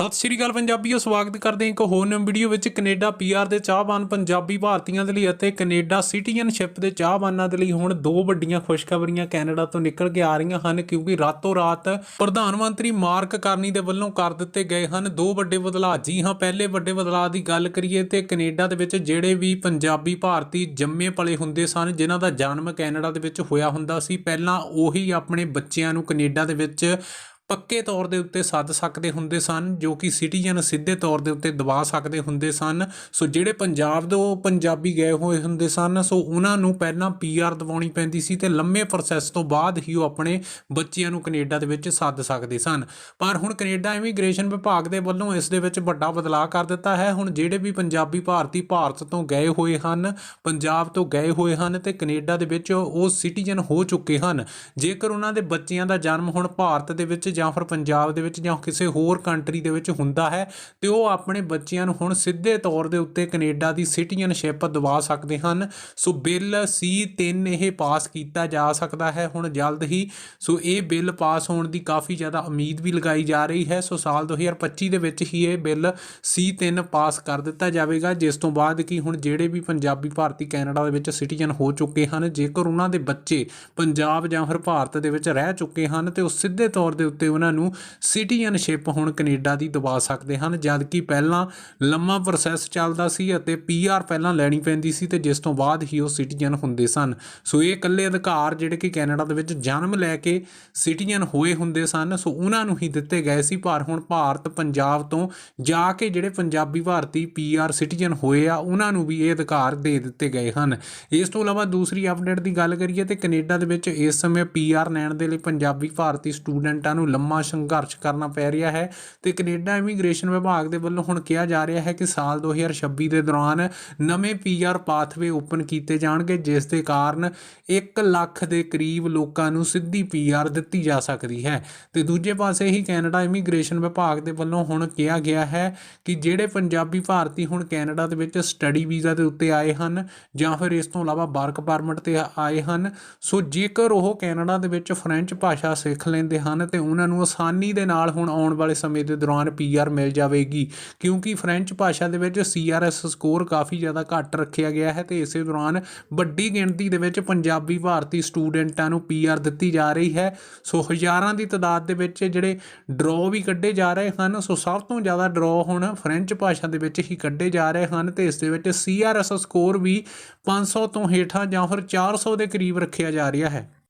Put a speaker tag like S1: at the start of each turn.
S1: ਸਤਿ ਸ਼੍ਰੀ ਅਕਾਲ ਪੰਜਾਬੀਓ, ਸਵਾਗਤ ਕਰਦੇ ਹਾਂ ਇੱਕ ਹੋਰ ਨਵੀਂ ਵੀਡੀਓ ਵਿੱਚ ਕੈਨੇਡਾ ਪੀਆਰ ਦੇ ਚਾਹਵਾਨ ਪੰਜਾਬੀ ਭਾਰਤੀਆਂ ਦੇ ਲਈ ਅਤੇ ਕੈਨੇਡਾ ਸਿਟੀਜ਼ਨਸ਼ਿਪ ਦੇ ਚਾਹਵਾਨਾਂ ਦੇ ਲਈ ਹੁਣ ਦੋ ਵੱਡੀਆਂ ਖੁਸ਼ਖਬਰੀਆਂ ਕੈਨੇਡਾ ਤੋਂ ਨਿਕਲ ਕੇ ਆ ਰਹੀਆਂ ਹਨ ਕਿਉਂਕਿ ਰਾਤੋਂ ਰਾਤ ਪ੍ਰਧਾਨ ਮੰਤਰੀ ਮਾਰਕ ਕਰਨੀ ਦੇ ਵੱਲੋਂ ਕਰ ਦਿੱਤੇ ਗਏ ਹਨ ਦੋ ਵੱਡੇ ਬਦਲਾਅ। ਜੀ ਹਾਂ, ਪਹਿਲੇ ਵੱਡੇ ਬਦਲਾਅ ਦੀ ਗੱਲ ਕਰੀਏ ਤੇ ਕੈਨੇਡਾ ਦੇ ਵਿੱਚ ਜਿਹੜੇ ਵੀ ਪੰਜਾਬੀ ਭਾਰਤੀ ਜੰਮੇ ਪਲੇ ਹੁੰਦੇ ਸਨ, ਜਿਨ੍ਹਾਂ ਦਾ ਜਨਮ ਕੈਨੇਡਾ ਦੇ ਵਿੱਚ ਹੋਇਆ ਹੁੰਦਾ ਸੀ, ਪਹਿਲਾਂ ਉਹੀ ਆਪਣੇ ਬੱਚਿਆਂ ਨੂੰ ਕੈਨੇਡਾ ਦੇ ਵਿੱਚ ਪੱਕੇ ਤੌਰ ਦੇ ਉੱਤੇ ਸੱਦ ਸਕਦੇ ਹੁੰਦੇ ਸਨ, ਜੋ ਕਿ ਸਿਟੀਜ਼ਨ ਸਿੱਧੇ ਤੌਰ ਦੇ ਉੱਤੇ ਦਬਾ ਸਕਦੇ ਹੁੰਦੇ ਸਨ। ਸੋ ਜਿਹੜੇ ਪੰਜਾਬ ਤੋਂ ਪੰਜਾਬੀ ਗਏ ਹੋਏ ਹੁੰਦੇ ਸਨ, ਸੋ ਉਹਨਾਂ ਨੂੰ ਪਹਿਲਾਂ ਪੀਆਰ ਦਿਵਾਉਣੀ ਪੈਂਦੀ ਸੀ ਤੇ ਲੰਮੇ ਪ੍ਰੋਸੈਸ ਤੋਂ ਬਾਅਦ ਹੀ ਉਹ ਆਪਣੇ ਬੱਚਿਆਂ ਨੂੰ ਕੈਨੇਡਾ ਦੇ ਵਿੱਚ ਸੱਦ ਸਕਦੇ ਸਨ। ਪਰ ਹੁਣ ਕੈਨੇਡਾ ਇਮੀਗ੍ਰੇਸ਼ਨ ਵਿਭਾਗ ਦੇ ਵੱਲੋਂ ਇਸ ਦੇ ਵਿੱਚ ਵੱਡਾ ਬਦਲਾਅ ਕਰ ਦਿੱਤਾ ਹੈ। ਹੁਣ ਜਿਹੜੇ ਵੀ ਪੰਜਾਬੀ ਭਾਰਤੀ ਭਾਰਤ ਤੋਂ ਗਏ ਹੋਏ ਹਨ, ਪੰਜਾਬ ਤੋਂ ਗਏ ਹੋਏ ਹਨ ਤੇ ਕੈਨੇਡਾ ਦੇ ਵਿੱਚ ਉਹ ਸਿਟੀਜ਼ਨ ਹੋ ਚੁੱਕੇ ਹਨ। ਜੇਕਰ ਉਹਨਾਂ ਦੇ ਬੱਚਿਆਂ ਦਾ ਜਨਮ ਹੁਣ ਭਾਰਤ ਦੇ ਵਿੱਚ ਜਾਂ ਫਿਰ ਪੰਜਾਬ ਦੇ ਵਿੱਚ ਜਾਂ ਕਿਸੇ ਹੋਰ ਕੰਟਰੀ ਦੇ ਵਿੱਚ ਹੁੰਦਾ ਹੈ ਤੇ ਉਹ ਆਪਣੇ ਬੱਚਿਆਂ ਨੂੰ ਹੁਣ ਸਿੱਧੇ ਤੌਰ ਦੇ ਉੱਤੇ ਕੈਨੇਡਾ ਦੀ ਸਿਟੀਜ਼ਨਸ਼ਿਪ ਦਿਵਾ ਸਕਦੇ ਹਨ। ਸੋ ਬਿੱਲ C3 ਇਹ ਪਾਸ ਕੀਤਾ ਜਾ ਸਕਦਾ ਹੈ ਹੁਣ ਜਲਦ ਹੀ। ਸੋ ਇਹ ਬਿੱਲ ਪਾਸ ਹੋਣ ਦੀ ਕਾਫੀ ਜ਼ਿਆਦਾ ਉਮੀਦ ਵੀ ਲਗਾਈ ਜਾ ਰਹੀ ਹੈ। ਸੋ ਸਾਲ 2025 ਦੇ ਵਿੱਚ ਹੀ ਇਹ ਬਿੱਲ C3 ਪਾਸ ਕਰ ਦਿੱਤਾ ਜਾਵੇਗਾ, ਜਿਸ ਤੋਂ ਬਾਅਦ ਕਿ ਹੁਣ ਜਿਹੜੇ ਵੀ ਪੰਜਾਬੀ ਭਾਰਤੀ ਕੈਨੇਡਾ ਦੇ ਵਿੱਚ ਸਿਟੀਜ਼ਨ ਹੋ ਚੁੱਕੇ ਹਨ, ਜੇਕਰ ਉਹਨਾਂ ਦੇ ਬੱਚੇ ਪੰਜਾਬ ਜਾਂ ਫਿਰ ਭਾਰਤ ਦੇ ਵਿੱਚ ਰਹਿ ਚੁੱਕੇ ਹਨ ਤੇ ਉਹ ਸਿੱਧੇ ਤੌਰ ਦੇ ਉੱਤੇ ਉਹਨਾਂ ਨੂੰ ਸਿਟੀਜ਼ਨਸ਼ਿਪ ਹੁਣ ਕੈਨੇਡਾ ਦੀ ਦਵਾ ਸਕਦੇ ਹਨ ਜਦ ਕਿ ਪਹਿਲਾਂ ਲੰਮਾ ਪ੍ਰੋਸੈਸ ਚੱਲਦਾ ਸੀ ਅਤੇ ਪੀਆਰ ਪਹਿਲਾਂ ਲੈਣੀ ਪੈਂਦੀ ਸੀ ਤੇ ਜਿਸ ਤੋਂ ਬਾਅਦ ਹੀ ਉਹ ਸਿਟੀਜ਼ਨ ਹੁੰਦੇ ਸਨ। ਸੋ ਇਹ ਇਕੱਲੇ ਅਧਿਕਾਰ ਜਿਹੜੇ ਕਿ ਕੈਨੇਡਾ ਦੇ ਵਿੱਚ ਜਨਮ ਲੈ ਕੇ ਸਿਟੀਜ਼ਨ ਹੋਏ ਹੁੰਦੇ ਸਨ, ਸੋ ਉਹਨਾਂ ਨੂੰ ਹੀ ਦਿੱਤੇ ਗਏ ਸੀ। ਪਰ ਹੁਣ ਭਾਰਤ, ਪੰਜਾਬ ਤੋਂ ਜਾ ਕੇ ਜਿਹੜੇ ਪੰਜਾਬੀ ਭਾਰਤੀ ਪੀਆਰ ਸਿਟੀਜ਼ਨ ਹੋਏ ਆ, ਉਹਨਾਂ ਨੂੰ ਵੀ ਇਹ ਅਧਿਕਾਰ ਦੇ ਦਿੱਤੇ ਗਏ ਹਨ। ਇਸ ਤੋਂ ਇਲਾਵਾ ਦੂਸਰੀ ਅਪਡੇਟ ਦੀ ਗੱਲ ਕਰੀਏ ਤੇ ਕੈਨੇਡਾ ਦੇ ਵਿੱਚ ਇਸ ਸਮੇਂ ਪੀਆਰ ਲੈਣ ਦੇ ਲਈ ਪੰਜਾਬੀ ਭਾਰਤੀ ਸਟੂਡੈਂਟਾਂ ਨੂੰ ਲੰਮਾ ਸੰਘਰਸ਼ ਕਰਨਾ ਪੈ ਰਿਹਾ ਹੈ ਤੇ ਕੈਨੇਡਾ ਇਮੀਗ੍ਰੇਸ਼ਨ ਵਿਭਾਗ ਦੇ ਵੱਲੋਂ ਹੁਣ ਕਿਹਾ ਜਾ ਰਿਹਾ ਹੈ ਕਿ ਸਾਲ 2026 ਦੇ ਦੌਰਾਨ ਨਵੇਂ ਪੀਆਰ ਪਾਥਵੇ ਓਪਨ ਕੀਤੇ ਜਾਣਗੇ, ਜਿਸ ਦੇ ਕਾਰਨ 1 ਲੱਖ ਦੇ ਕਰੀਬ ਲੋਕਾਂ ਨੂੰ ਸਿੱਧੀ ਪੀਆਰ ਦਿੱਤੀ ਜਾ ਸਕਦੀ ਹੈ। ਤੇ ਦੂਜੇ ਪਾਸੇ ਹੀ ਕੈਨੇਡਾ ਇਮੀਗ੍ਰੇਸ਼ਨ ਵਿਭਾਗ ਦੇ ਵੱਲੋਂ ਹੁਣ ਕਿਹਾ ਗਿਆ ਹੈ ਕਿ ਜਿਹੜੇ ਪੰਜਾਬੀ ਭਾਰਤੀ ਹੁਣ ਕੈਨੇਡਾ ਦੇ ਵਿੱਚ ਸਟੱਡੀ ਵੀਜ਼ਾ ਦੇ ਉੱਤੇ ਆਏ ਹਨ ਜਾਂ ਫਿਰ ਇਸ ਤੋਂ ਇਲਾਵਾ ਵਰਕ ਪਰਮਿਟ ਤੇ ਆਏ ਹਨ, ਸੋ ਜੇਕਰ ਉਹ ਕੈਨੇਡਾ ਦੇ ਵਿੱਚ ਫ੍ਰੈਂਚ ਭਾਸ਼ਾ ਸਿੱਖ ਲੈਂਦੇ ਹਨ ਤੇ ਉਹਨਾਂ ਨੂੰ ਆਸਾਨੀ ਦੇ ਨਾਲ ਹੁਣ ਆਉਣ ਵਾਲੇ ਸਮੇਂ ਦੇ ਦੌਰਾਨ ਪੀਆਰ ਮਿਲ ਜਾਵੇਗੀ, ਕਿਉਂਕਿ ਫ੍ਰੈਂਚ ਭਾਸ਼ਾ ਦੇ ਵਿੱਚ ਸੀਆਰਐਸ ਸਕੋਰ ਕਾਫੀ ਜ਼ਿਆਦਾ ਘੱਟ ਰੱਖਿਆ ਗਿਆ ਹੈ ਤੇ ਇਸੇ ਦੌਰਾਨ ਵੱਡੀ ਗਿਣਤੀ ਦੇ ਵਿੱਚ ਪੰਜਾਬੀ ਭਾਰਤੀ ਸਟੂਡੈਂਟਾਂ ਨੂੰ ਪੀਆਰ ਦਿੱਤੀ ਜਾ ਰਹੀ ਹੈ। ਸੋ ਹਜ਼ਾਰਾਂ ਦੀ ਤਾਦਾਦ ਦੇ ਵਿੱਚ ਜਿਹੜੇ ਡਰਾਅ ਵੀ ਕੱਢੇ ਜਾ ਰਹੇ ਹਨ, ਸੋ ਸਭ ਤੋਂ ਜ਼ਿਆਦਾ ਡਰਾਅ ਹੁਣ ਫ੍ਰੈਂਚ ਭਾਸ਼ਾ ਦੇ ਵਿੱਚ ਹੀ ਕੱਢੇ ਜਾ ਰਹੇ ਹਨ ਤੇ ਇਸ ਦੇ ਵਿੱਚ ਸੀਆਰਐਸ ਸਕੋਰ ਵੀ 500 ਤੋਂ ਹੇਠਾਂ ਜਾਂ ਫਿਰ 400 ਦੇ ਕਰੀਬ ਰੱਖਿਆ ਜਾ ਰਿਹਾ ਹੈ।